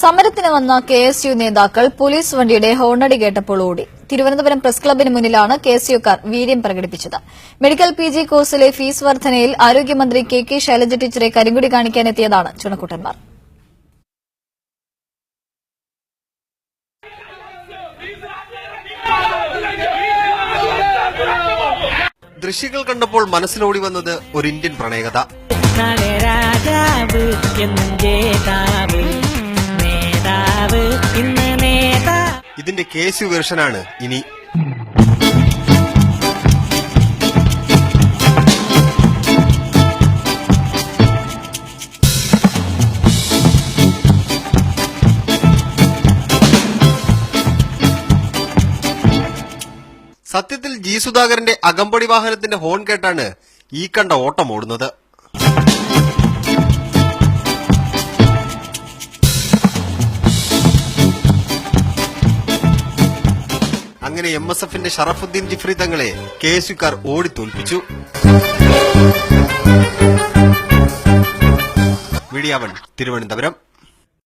സമരത്തിന് വന്ന K S U നേതാക്കൾ പോലീസ് വണ്ടിയുടെ ഹോണടി കേട്ടപ്പോൾ ഓടി. തിരുവനന്തപുരം പ്രസ് ക്ലബിന് മുന്നിലാണ് കെ എസ് യുക്കാർ വീര്യം പ്രകടിപ്പിച്ചത്. മെഡിക്കൽ പി ജി കോഴ്സിലെ ഫീസ് വർധനയിൽ ആരോഗ്യമന്ത്രി കെ കെ ശൈലജ ടീച്ചറെ കരിങ്കുടി കാണിക്കാനെത്തിയതാണ് ചുണക്കുട്ടന്മാർ. ദൃശ്യങ്ങൾ കണ്ടപ്പോൾ മനസ്സിലോടി വന്നത് ഒരു ഇന്ത്യൻ പ്രണയകഥ. രാജാവ് ഇതിന്റെ കേസ് വേർഷനാണ് ഇനി. സത്യത്തിൽ ജി സുധാകരന്റെ അകമ്പടി വാഹനത്തിന്റെ ഹോൺ കേട്ടാണ് ഈ കണ്ട ഓട്ടം ഓടുന്നത്. അങ്ങനെ എം എസ് എഫിന്റെ ഷറഫുദ്ദീൻ ജിഫ്രി തങ്ങളെ കെ എസ് യുക്കാർ ഓടിത്തോൽപ്പിച്ചു തിരുവനന്തപുരം.